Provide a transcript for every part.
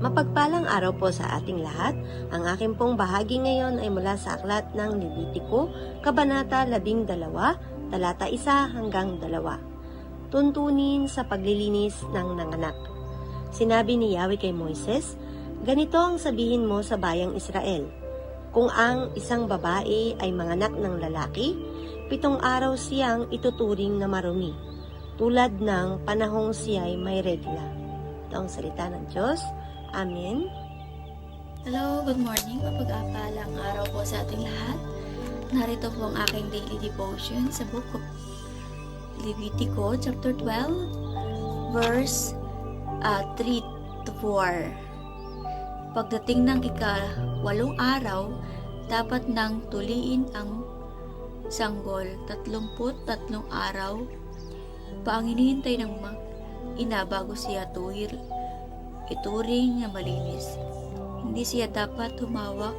Mapagpalang araw po sa ating lahat. Ang aking pong bahagi ngayon ay mula sa aklat ng Levitico, Kabanata 12, talata 1 hanggang 2. Tuntunin sa paglilinis ng nanganak. Sinabi ni Yahweh kay Moises, Ganito ang sabihin mo sa bayang Israel. Kung ang isang babae ay manganak ng lalaki, pitong araw siyang ituturing na marumi, tulad ng panahong siya'y may regla. Ito ang salita ng Diyos. Amen. Hello, good morning. Mapag-apalang araw po sa ating lahat. Narito po ang aking daily devotion sa book of Levitico, chapter 12, verse uh, 3 to 4. Pagdating ng ika-walong araw, dapat nang tuliin ang sanggol, tatlumput tatlong araw, pa ang hinihintay ng ina bago siya tuhir, ituring na malinis. Hindi siya dapat humawak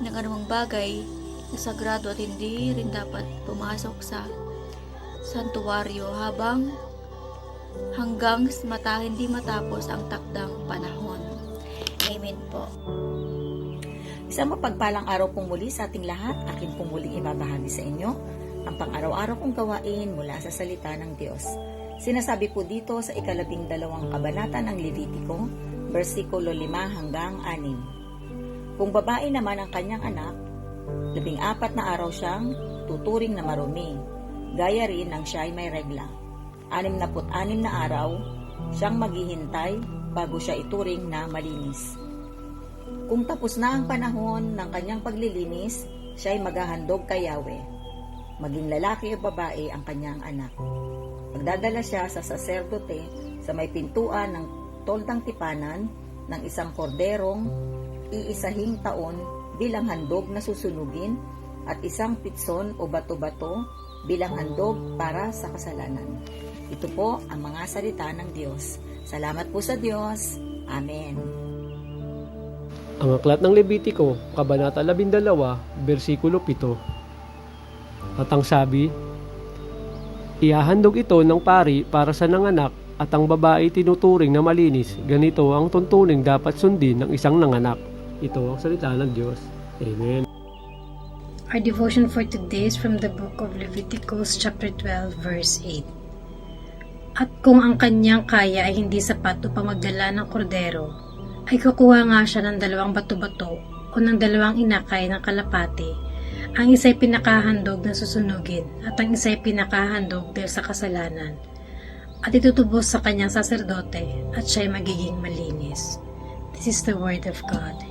ng anumang bagay na sagrado at hindi rin dapat pumasok sa santuwaryo habang hanggang mata hindi matapos ang takdang panahon. Amen po. Isang mapagpalang araw pong muli sa ating lahat, akin pong muling ibabahagi sa inyo ang pang-araw-araw kong gawain mula sa salita ng Diyos. Sinasabi po dito sa ikalabing dalawang kabanata ng Levitico, versikulo 5 hanggang 6. Kung babae naman ang kanyang anak, labing apat na araw siyang tuturing na marumi, gaya rin ng siya ay may regla. Anim na put anim na araw, siyang maghihintay bago siya ituring na malinis. Kung tapos na ang panahon ng kanyang paglilinis, siya ay maghahandog kay Yahweh. Maging lalaki o babae ang kanyang anak. Magdadala siya sa saserdote sa may pintuan ng toldang tipanan ng isang korderong iisahing taon bilang handog na susunugin at isang pitson o bato-bato bilang handog para sa kasalanan. Ito po ang mga salita ng Diyos. Salamat po sa Diyos. Amen. Ang aklat ng Levitico, Kabanata 12, versikulo 7. At ang sabi, Ihahandog ito ng pari para sa nanganak at ang babae tinuturing na malinis. Ganito ang tuntuning dapat sundin ng isang nanganak. Ito ang salita ng Diyos. Amen. Our devotion for today is from the book of Leviticus chapter 12 verse 8. At kung ang kanyang kaya ay hindi sapat upang magdala ng kordero, ay kukuha nga siya ng dalawang bato-bato o ng dalawang inakay ng kalapati. Ang isa'y pinakahandog na susunugin at ang isa'y pinakahandog dahil sa kasalanan. At itutubos sa kanyang saserdote at siya'y magiging malinis. This is the word of God.